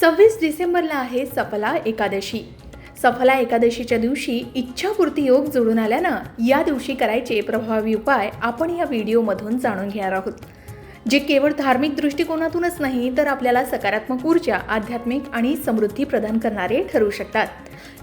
सव्वीस डिसेंबरला आहे सफला एकादशी. सफला एकादशीच्या दिवशी इच्छापूर्ती योग जुळून आल्यानं या दिवशी करायचे प्रभावी उपाय आपण या व्हिडिओमधून जाणून घेणार आहोत. जे केवळ धार्मिक दृष्टिकोनातूनच नाही तर आपल्याला सकारात्मक ऊर्जा आध्यात्मिक आणि समृद्धी प्रदान करणारे ठरू शकतात.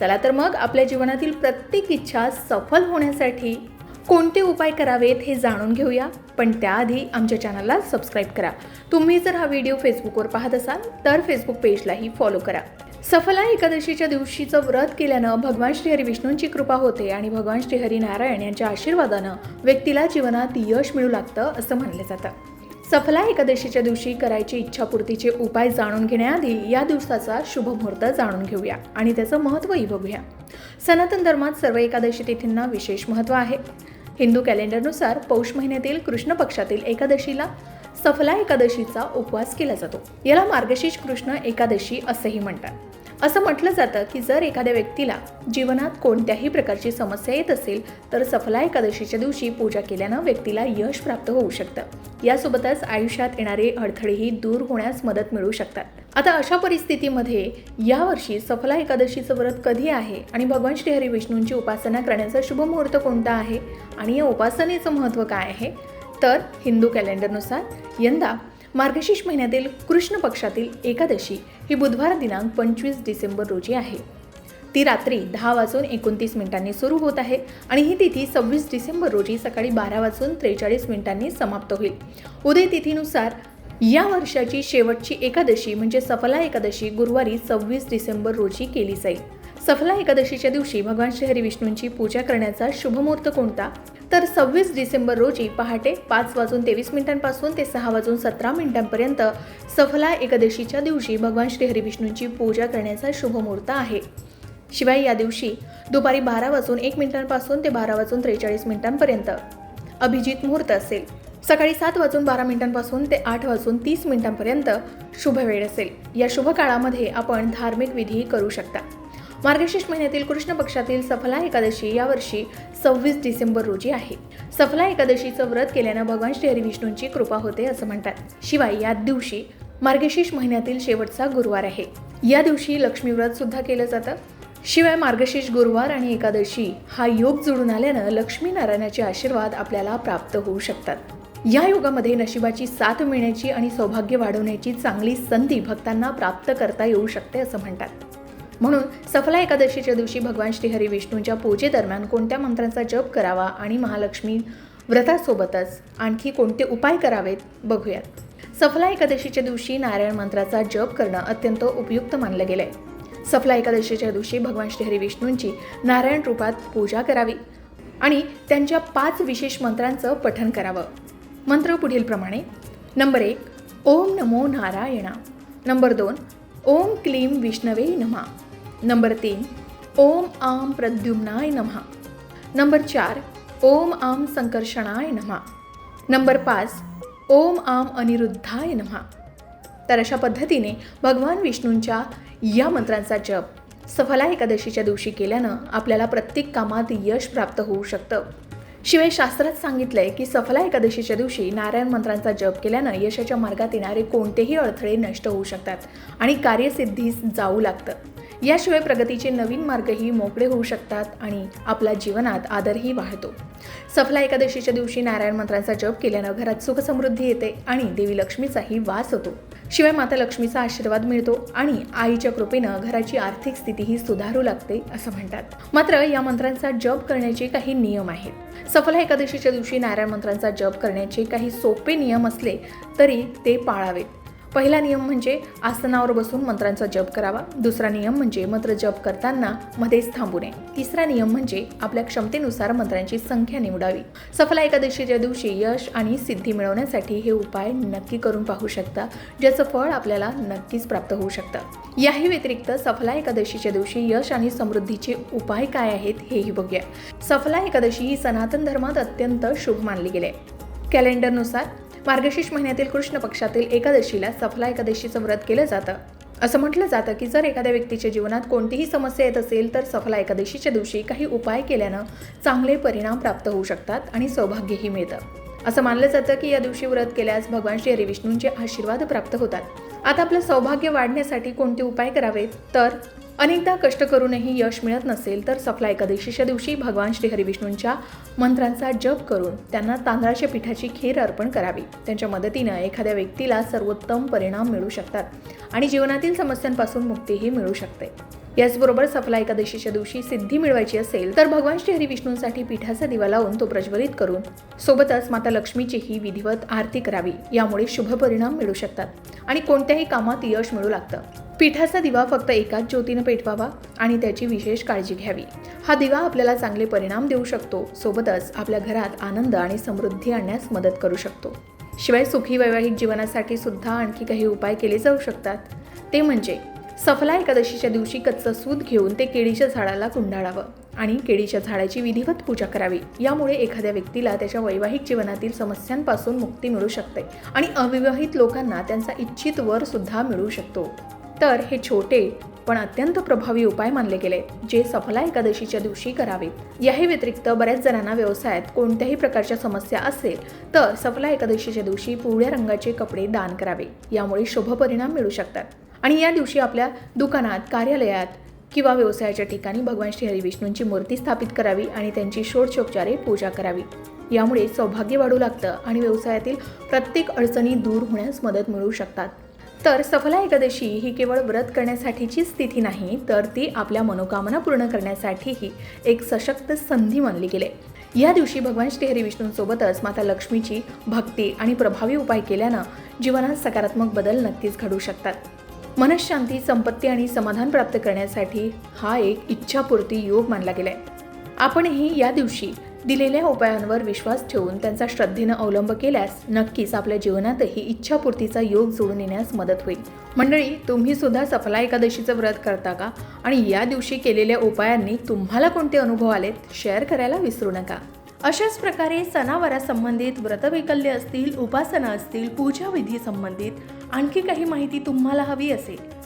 चला तर मग आपल्या जीवनातील प्रत्येक इच्छा सफल होण्यासाठी कोणते उपाय करावेत हे जाणून घेऊया पण त्याआधी आमच्या चॅनलला सबस्क्राईब करा. तुम्ही जर हा व्हिडिओ फेसबुकवर पाहत असाल तर फेसबुक पेजलाही फॉलो करा. सफला एकादशीच्या दिवशीचं व्रत केल्यानं भगवान श्रीहरी विष्णूंची कृपा होते आणि भगवान श्रीहरी नारायण यांच्या आशीर्वादानं व्यक्तीला जीवनात यश मिळू लागतं असं मानलं जातं. सफला एकादशीच्या दिवशी करायची इच्छापूर्तीचे उपाय जाणून घेण्याआधी या दिवसाचा शुभ मुहूर्त जाणून घेऊया आणि त्याचं महत्त्वही बघूया. सनातन धर्मात सर्व एकादशी तिथींना विशेष महत्त्व आहे. हिंदू कॅलेंडरनुसार पौष महिन्यातील कृष्ण पक्षातील एकादशीला सफला एकादशीचा उपवास केला जातो. याला मार्गशीर्ष कृष्ण एकादशी असेही म्हणतात. असं म्हटलं जातं की जर एखाद्या व्यक्तीला जीवनात कोणत्याही प्रकारची समस्या येत असेल तर सफला एकादशीच्या दिवशी पूजा केल्यानं व्यक्तीला यश प्राप्त होऊ शकतं. यासोबतच आयुष्यात येणारे अडथळेही दूर होण्यास मदत मिळू शकतात. आता अशा परिस्थितीमध्ये यावर्षी सफला एकादशीचं व्रत कधी आहे आणि भगवान श्रीहरी विष्णूंची उपासना करण्याचा शुभ मुहूर्त कोणता आहे आणि या उपासनेचं महत्त्व काय आहे? तर हिंदू कॅलेंडरनुसार यंदा मार्गशीर्ष महिन्यातील कृष्ण पक्षातील एकादशी ही बुधवार दिनांक पंचवीस डिसेंबर रोजी आहे. ती रात्री दहा वाजून एकोणतीस मिनिटांनी सुरू होत आहे आणि ही तिथी सव्वीस डिसेंबर रोजी सकाळी बारा वाजून त्रेचाळीस मिनिटांनी समाप्त होईल. उदय तिथीनुसार या वर्षाची शेवटची एकादशी म्हणजे सफला एकादशी गुरुवारी सव्वीस डिसेंबर रोजी केली जाईल. सफला एकादशीच्या दिवशी भगवान श्रीहरी विष्णूंची पूजा करण्याचा शुभमुहूर्त कोणता? तर सव्वीस डिसेंबर रोजी पहाटे पाच वाजून तेवीस मिनिटांपासून ते सहा वाजून सतरा मिनिटांपर्यंत सफला एकादशीच्या दिवशी भगवान श्रीहरिविष्णूंची पूजा करण्याचा शुभमुहूर्त आहे. शिवाय या दिवशी दुपारी बारा वाजून एक मिनिटांपासून ते बारा वाजून त्रेचाळीस मिनिटांपर्यंत अभिजित मुहूर्त असेल. सकाळी सात वाजून बारा मिनिटांपासून ते आठ वाजून तीस मिनिटांपर्यंत शुभ वेळ असेल. या शुभ काळामध्ये आपण धार्मिक विधी करू शकता. मार्गशीर्ष महिन्यातील कृष्ण पक्षातील सफला एकादशी यावर्षी सव्वीस डिसेंबर रोजी आहे. सफला एकादशीचं व्रत केल्यानं भगवान श्रीहरी विष्णूंची कृपा होते असं म्हणतात. शिवाय या दिवशी मार्गशीर्ष महिन्यातील शेवटचा गुरुवार आहे. या दिवशी लक्ष्मी व्रत सुद्धा केलं जातं. शिवाय मार्गशीर्ष गुरुवार आणि एकादशी हा योग जुळून आल्यानं लक्ष्मी नारायणाचे आशीर्वाद आपल्याला प्राप्त होऊ शकतात. या योगामध्ये नशिबाची साथ मिळण्याची आणि सौभाग्य वाढवण्याची चांगली संधी भक्तांना प्राप्त करता येऊ शकते असं म्हणतात. म्हणून सफला एकादशीच्या दिवशी भगवान श्रीहरी विष्णूंच्या पूजेदरम्यान कोणत्या मंत्रांचा जप करावा आणि महालक्ष्मी व्रतासोबतच आणखी कोणते उपाय करावेत बघूयात. सफला एकादशीच्या दिवशी नारायण मंत्राचा जप करणं अत्यंत उपयुक्त मानलं गेलं आहे सफला एकादशीच्या दिवशी भगवान श्रीहरी विष्णूंची नारायण रूपात पूजा करावी आणि त्यांच्या पाच विशेष मंत्रांचं पठण करावं. मंत्र पुढीलप्रमाणे नंबर एक ओम नमो नारायणा. नंबर दोन ओम क्लीम विष्णवे नमः. नंबर तीन ओम आम प्रद्युम्नाय नमः. नंबर चार ओम आम संकर्षणाय नमः. नंबर पाच ओम आम अनिरुद्धाय नमः. तर अशा पद्धतीने भगवान विष्णूंच्या या मंत्रांचा जप सफला एकादशीच्या दिवशी केल्यानं आपल्याला प्रत्येक कामात यश प्राप्त होऊ शकतं. शिवाय शास्त्रात सांगितलंय की सफला एकादशीच्या दिवशी नारायण मंत्रांचा जप केल्यानं यशाच्या मार्गात येणारे कोणतेही अडथळे नष्ट होऊ शकतात आणि कार्यसिद्धीस जाऊ लागतं. याशिवाय प्रगतीचे नवीन मार्गही मोकळे होऊ शकतात आणि आपल्या जीवनात आदरही वाढतो. सफला एकादशीच्या दिवशी नारायण मंत्रांचा जप केल्यानं घरात सुखसमृद्धी येते आणि देवी लक्ष्मीचाही वास होतो. शिवाय माता लक्ष्मीचा आशीर्वाद मिळतो आणि आईच्या कृपेनं घराची आर्थिक स्थितीही सुधारू लागते असं म्हणतात. मात्र या मंत्रांचा जप करण्याचे काही नियम आहेत. सफला एकादशीच्या दिवशी नारायण मंत्रांचा जप करण्याचे काही सोपे नियम असले तरी ते पाळावेत. पहिला नियम म्हणजे आसनावर बसून मंत्रांचा जप करावा. दुसरा नियम म्हणजे मंत्र जप करताना मध्येच थांबू नये. तिसरा नियम म्हणजे आपल्या क्षमतेनुसार मंत्रांची संख्या निवडावी. सफला एकादशीच्या दिवशी यश आणि सिद्धी मिळवण्यासाठी हे उपाय नक्की करून पाहू शकता. ज्याचं फळ आपल्याला नक्कीच प्राप्त होऊ शकतं. याही व्यतिरिक्त सफला एकादशीच्या दिवशी यश आणि समृद्धीचे उपाय काय आहेत हेही बघूया. सफला एकादशी ही सनातन धर्मात अत्यंत शुभ मानली गेली आहे. कॅलेंडरनुसार मार्गशीर्ष महिन्यातील कृष्ण पक्षातील एकादशीला सफला एकादशीचं व्रत केलं जातं. असं म्हटलं जातं की जर एखाद्या व्यक्तीच्या जीवनात कोणतीही समस्या येत असेल तर सफला एकादशीच्या दिवशी काही उपाय केल्यानं चांगले परिणाम प्राप्त होऊ शकतात आणि सौभाग्यही मिळतं. असं मानलं जातं की या दिवशी व्रत केल्यास भगवान श्री हरिविष्णूंचे आशीर्वाद प्राप्त होतात. आता आपलं सौभाग्य वाढण्यासाठी कोणते उपाय करावेत? तर अनेकदा कष्ट करूनही यश मिळत नसेल तर सफला एकादशीच्या दिवशी भगवान श्रीहरिविष्णूंच्या मंत्रांचा जप करून त्यांना तांदळाच्या पिठाची खीर अर्पण करावी. त्यांच्या मदतीनं एखाद्या व्यक्तीला सर्वोत्तम परिणाम मिळू शकतात आणि जीवनातील समस्यांपासून मुक्तीही मिळू शकते. याचबरोबर सफला एकादशीच्या दिवशी सिद्धी मिळवायची असेल तर भगवान श्री हरिविष्णूंसाठी पिठाचा दिवा लावून तो प्रज्वलित करून सोबतच माता लक्ष्मीचीही विधिवत आरती करावी. यामुळे शुभ परिणाम मिळू शकतात आणि कोणत्याही कामात यश मिळू लागतं. पिठाचा दिवा फक्त एकाच ज्योतीनं पेटवावा आणि त्याची विशेष काळजी घ्यावी. हा दिवा आपल्याला चांगले परिणाम देऊ शकतो. सोबतच आपल्या घरात आनंद आणि समृद्धी आणण्यास मदत करू शकतो. शिवाय सुखी वैवाहिक जीवनासाठी सुद्धा आणखी काही उपाय केले जाऊ शकतात. ते म्हणजे सफला एकादशीच्या दिवशी कच्चं सूत घेऊन ते केळीच्या झाडाला कुंडाळावं आणि केळीच्या झाडाची विधिवत पूजा करावी. यामुळे एखाद्या व्यक्तीला त्याच्या वैवाहिक जीवनातील समस्यांपासून मुक्ती मिळू शकते आणि अविवाहित लोकांना त्यांचा इच्छित वर सुद्धा मिळू शकतो. तर हे छोटे पण अत्यंत प्रभावी उपाय मानले गेले जे सफला एकादशीच्या दिवशी करावेत. याही व्यतिरिक्त बऱ्याच जणांना व्यवसायात कोणत्याही प्रकारच्या समस्या असेल तर सफला एकादशीच्या दिवशी पिवळ्या रंगाचे कपडे दान करावे. यामुळे शुभ परिणाम मिळू शकतात. आणि या दिवशी आपल्या दुकानात कार्यालयात किंवा व्यवसायाच्या ठिकाणी भगवान श्री हरिविष्णूंची मूर्ती स्थापित करावी आणि त्यांची षोडशोपचारे पूजा करावी. यामुळे सौभाग्य वाढू लागतं आणि व्यवसायातील प्रत्येक अडचणी दूर होण्यास मदत मिळू शकतात. तर सफला एकादशी ही केवळ व्रत करण्यासाठीचीच तिथी नाही तर ती आपल्या मनोकामना पूर्ण करण्यासाठीही एक सशक्त संधी मानली गेली. या दिवशी भगवान श्री हरिविष्णूंसोबतच माता लक्ष्मीची भक्ती आणि प्रभावी उपाय केल्यानं जीवनात सकारात्मक बदल नक्कीच घडू शकतात. मनशांती संपत्ती आणि समाधान प्राप्त करण्यासाठी हा एक इच्छापूर्ती योग मानला गेलाय. आपणही या दिवशी दिलेल्या उपायांवर विश्वास ठेवून त्यांचा श्रद्धेनं अवलंब केल्यास नक्कीच आपल्या जीवनातही इच्छापूर्तीचा योग जोडून येण्यास मदत होईल. मंडळी तुम्ही सुद्धा सफला एकादशीचं व्रत करता का? आणि या दिवशी केलेल्या उपायांनी तुम्हाला कोणते अनुभव आलेत? शेअर करायला विसरू नका. अशाच प्रकारे सणावारासंबंधित व्रतवैकल्य असतील उपासना असतील पूजाविधी संबंधित आणखी काही माहिती तुम्हाला हवी असेल.